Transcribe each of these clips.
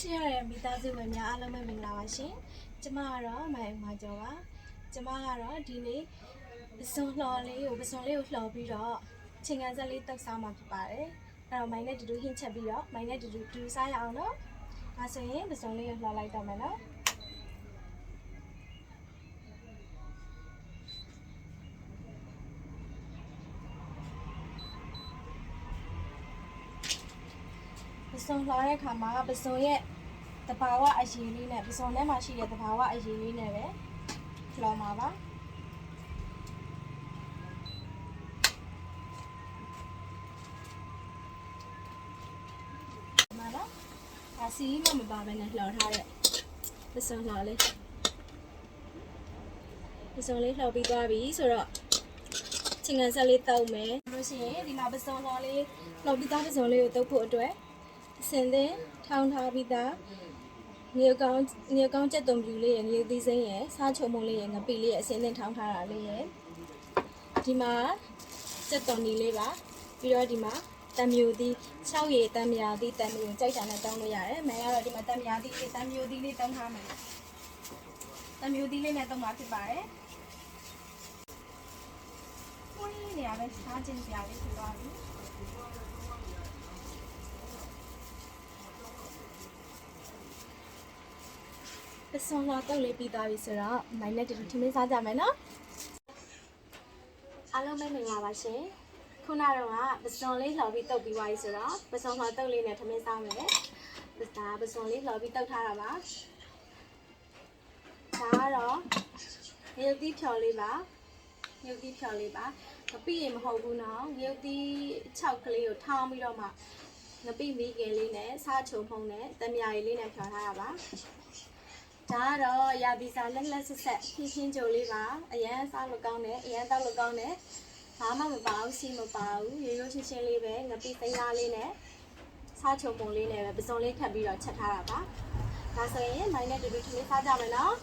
ချစ်ရတဲ့မိသားစုဝင်များအားလုံးပဲမင်္ဂလာပါရှင်။ကျမကတော့မိုင်မာကျော်ပါ။ကျမကတော့ဒီနေ့ပစုံလှော်လေးကိုပစုံလေးကိုလှော်ပြီးတော့ချိန်ခံဆက်လေးတောက်စားမှာဖြစ်ပါတယ်။အဲ့တော့မိုင်နဲ့တူတူဟင်းချက်ပြီးတော့မိုင်နဲ့တူတူတူစားရအောင်နော်။ဒါဆိုရင်ပစုံလေးကိုလှော်လိုက်တော့မယ်နော်။ စုံလှော်တဲ့အခါမှာပစုံရဲ့တဘာဝအရေးလေးနဲ့ပစုံထဲမှာရှိတဲ့တဘာဝအရေးလေးနဲ့ပဲလှော်မှာပါမှာတော့အစီမမပါဘဲနဲ့လှော်ထားတဲ့ပစုံလှော်လေးပစုံလေးလှော်ပြီးသွားပြီဆိုတော့ချင်းကန်ဆက်လေးတောက်မယ်လို့ရှိရင်ဒီမှာပစုံလှော်လေးလှော်ပြီးသားပစုံလေးကိုတုပ်ဖို့အတွက် အစင်သင်းထောင်းထားပြီးသားမြေကောင်းမြေကောင်းကြက်သွန်ပြူလေးရယ်မြေသီးစိမ်းရယ်စားချုံမုံလေးရယ်ငပိလေးရယ်အစင်သင်းထောင်းထားတာလေးရယ်ဒီမှာကြက်သွန်ဒီလေးပါပြီးတော့ဒီမှာတံမျိုးသီး6ရည်တံမြာသီးတံမျိုးကြိုက်တာနဲ့တောင်းလို့ရတယ်မယ်ကတော့ဒီမှာတံမြာသီးလေးတံမျိုးသီးလေးတောင်းထားမယ်တံမျိုးသီးလေးနဲ့တောင်းမှာဖြစ်ပါတယ်ဝင်းနေရပဲစားခြင်းစရာလေးဖြစ်သွားပြီ ပစုံလာတော့လေးပြီးသွားပြီဆိုတော့မိုင်းနဲ့တူတူထမင်းစားကြမယ်နော်အားလုံးပဲမင်္ဂလာပါရှင်ခုနကတော့ကပစုံလေးလှော်ပြီးတုပ်ပြီးသွားပြီဆိုတော့ပစုံလှော်တုပ်လေးနဲ့ထမင်းစားမယ်ဒါပစုံလေးလှော်ပြီးတုပ်ထားတာပါဒါကတော့မြုပ်သီးဖြော်လေးပါမြုပ်သီးဖြော်လေးပါငပိရင်မဟုတ်ဘူးနော်မြုပ်သီး6ကလေးကိုထောင်းပြီးတော့မှငပိမီးကယ်လေးနဲ့စားချုံဖုံးနဲ့တံမြာရည်လေးနဲ့ဖြော်ထားတာပါ ဒါကတော့ရာသီစာလက်လက်ဆက်ဆက်ဖြင်းဖြင်းကြိုလေးပါအရန်စားလို့ကောင်းတယ်အရန်တောက်လို့ကောင်းတယ်ဘာမှမပါဘူးစီမပါဘူးရိုးရိုးချင်းချင်းလေးပဲငပိသိန်းသားလေးနဲ့စားချုံပုံလေးနဲ့ပဲပစုံလေးခတ်ပြီးတော့ချက်ထားတာပါဒါဆိုရင်မိုင်းနဲ့တူတူထမင်းစားကြမယ်နော်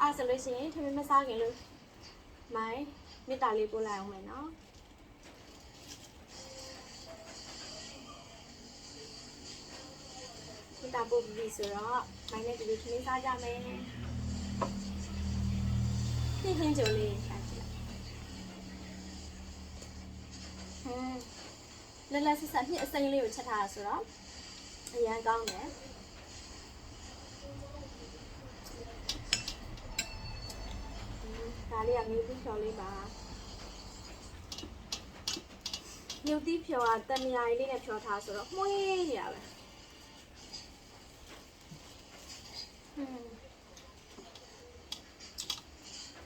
အဲ့ဆိုလို့ရှိရင်ထမင်းမစားခင်လို့မိုင်းမေတ္တာလေးပို့လိုက်အောင်မယ်နော် တ္တာပို့ပြီးပြီဆိုတော့မိုင်းနဲ့တူတူထမင်းစားကြမယ်ဖြင်းဖြင်းကြိုလေးစားကြည့်ဟမ်လက်လက်ဆက်ဆက်နှစ်အစိမ်းလေးကိုချက်ထားတာဆိုတော့အရန်ကောင်းတယ်ဒါလေးကမြူတီဖြော်လေးပါမြူတီဖြော်ကတမယာလေးနဲ့ဖြော်ထားဆိုတော့မှုေးနေရပဲဟွန်း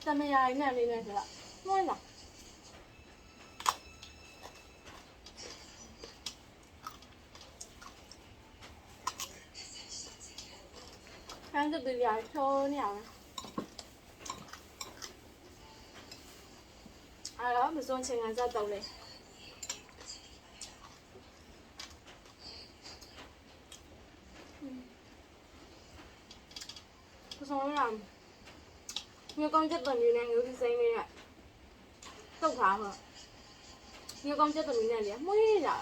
တ မယာနဲ့လေးနဲ့ဆိုတော့မှုေးလားဖမ်းတဲ့ပြာချိုးနေရမယ်အဲ့တော့မစွန်ချင်ကန်စတော့လေပစုံရမ်း မြေကောင်းချက်တော်မျိုးနဲ့ငုပ်စိမ့်လေးနဲ့တုတ်ထားမှာမြေကောင်းချက်တော်မျိုးနဲ့လေမှုေးလာ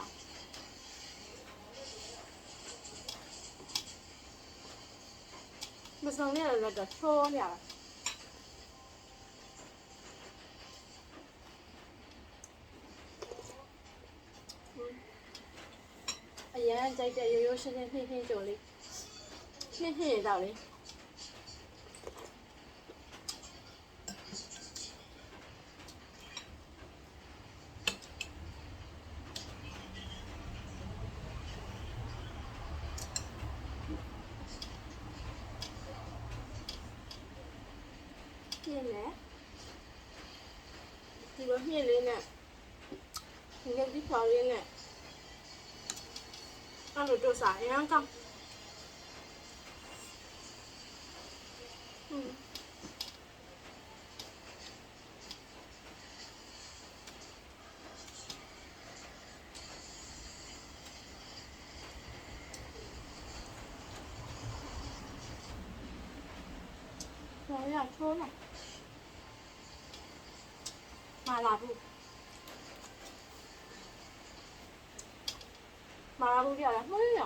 မစုံနဲ့လည်းတော့ချိုးနေရတာအရန်ကြိုက်တဲ့ရိုးရိုးရှင်းရှင်းဖြင်းဖြင်းကြိုလေးဖြင်းဖြင်းရတော့လေ ยนอะเด็กที่พอเรียนอะต้องดูตัวสายนะจังอืมเราอยากช่วยมาลา，麻辣不？马拉路掉了没有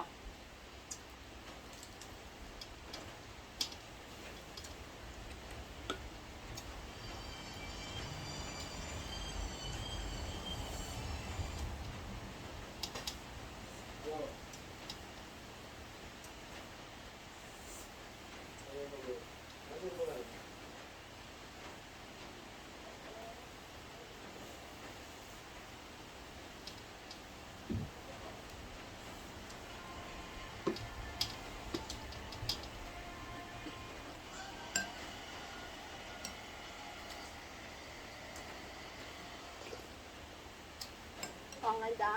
လိုက်တာ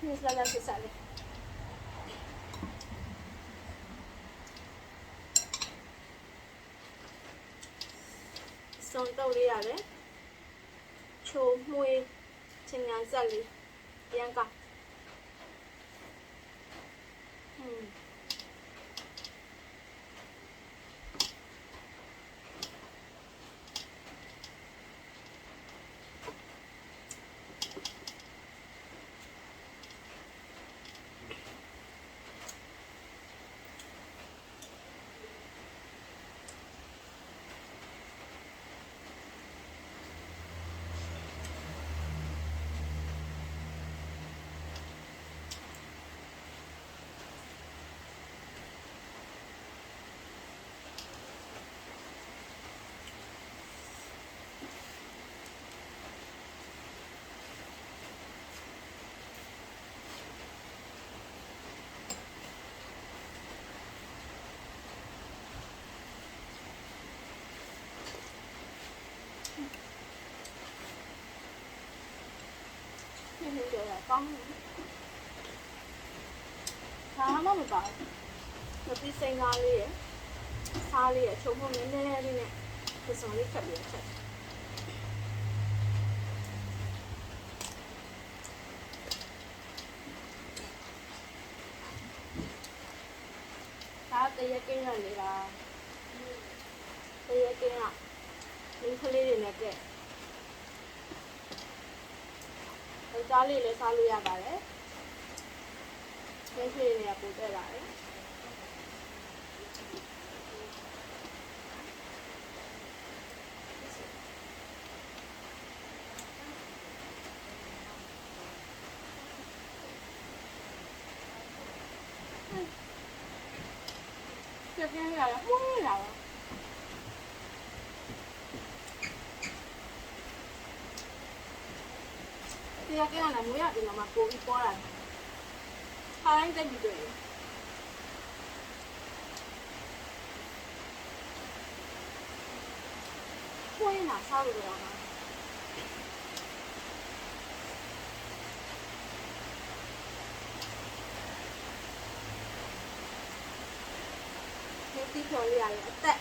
ဒီစလာလာစစ်စားလေးစုံတော့လေးရတယ်ချိုးမွေးချင်ညာဇက်လေးရန်ကอืม နည်းနည်း ကြော်ရကောင်းတယ်။ဘာမှမပါဘူး။မပြီးစိန်ကားလေးရယ်စားလေးရယ်ချုံဖို့နည်းနည်းလေးနဲ့ပစုံလေးခက်ပြီးချက်။ဒါတရကင်းရနေတာ။တရကင်းကလင်းကလေးတွေနဲ့ကဲ့ ယော က်ျားလေးလည်းစားလို့ရပါတယ်။မိန်းကလေးတွေကပိုတက်လာတယ်။ကျပြန်ရတာမှုန်းလာတာတ ရားကလည်းမွေးရတယ်မှာပိုပြီးပေါ်လာတယ်။ခိုင်းတက်ပြီးတွေ့တယ်။ခွေးနာစားလို့တော့မှာဒီတိကျော်လေးရတယ်အသက်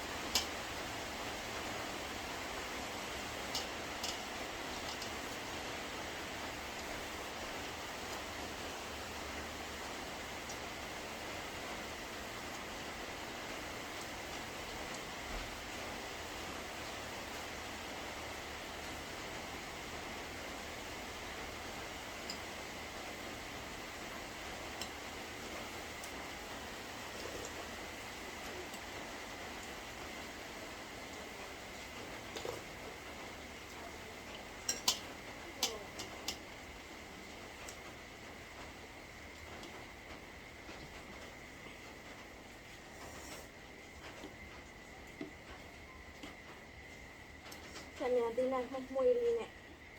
ဆယ်မြန်တင်းနဲ့မှုမွေးလေးနဲ့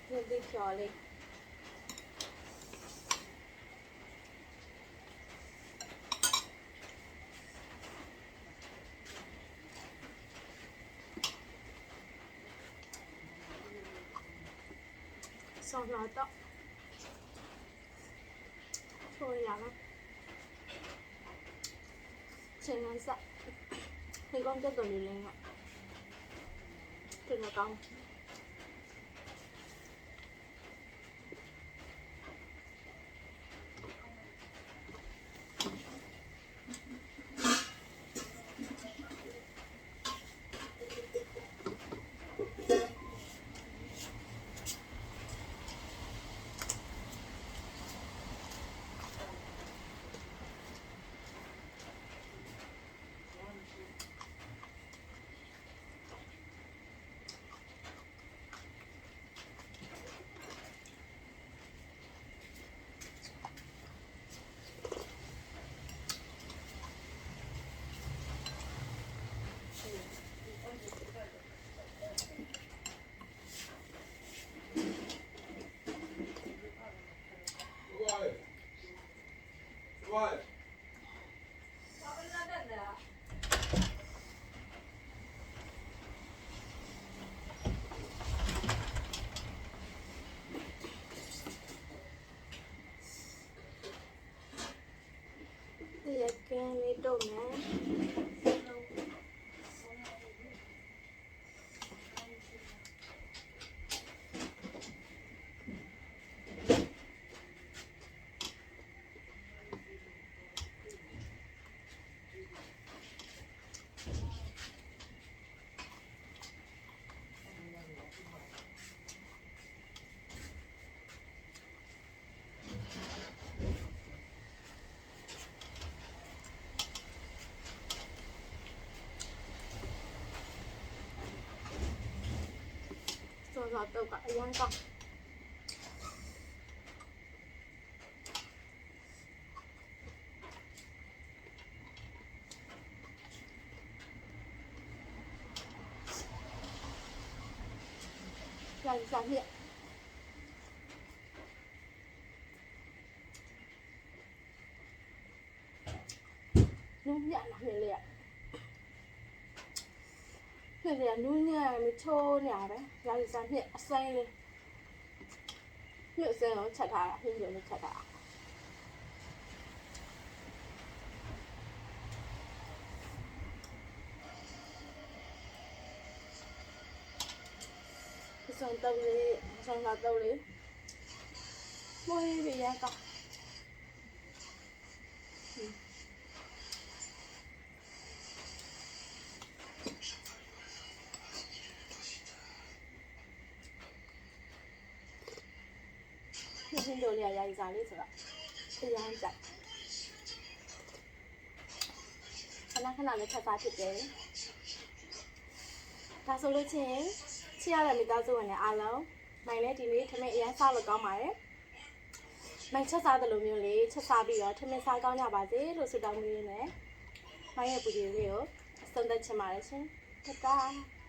ဒီတိကျော်လေးဆောင်းလာတော့ဆို ရလားချိန် Quiet. Let me do, man. င်တက်တော်လေးလေးကတင်ကောင်းတို့မယ်စောစောတော့ကအရင်ကောင်းလာစားမြက် နူးညံ့လာလေလေဖြစ်ရနူးညံ့မချိုးနေရပဲလာစားမြက်အစိမ်းလေးမြက်အစိမ်းကိုချက်ထားတာဟင်းကျလေးချက်ထားတာဒီဆုံးတော့လေးဆုံးတော့တော့လေးမွေးရရကောနှစ်ချင်းတို့လေး ကယာယီစားလေးဆိုတော့အရမ်းကြိုက်ခဏခဏလေးထပ်စားဖြစ်တယ်ဒါဆိုလို့ချင်းချစ်ရတဲ့မိသားစုဝင်တွေအားလုံးမိုင်လည်းဒီနေ့ထမင်းအရမ်းစားလို့ကောင်းပါတယ်မိုင်ချက်စားတယ်လို့မျိုးလေးချက်စားပြီးတော့ထမင်းစားကောင်းကြပါစေလို့ဆုတောင်းပေးနေတယ်မိုင်ရဲ့ပူကြီးလေးကိုအဆုံးသတ်ချင်ပါတယ်ရှင်တတား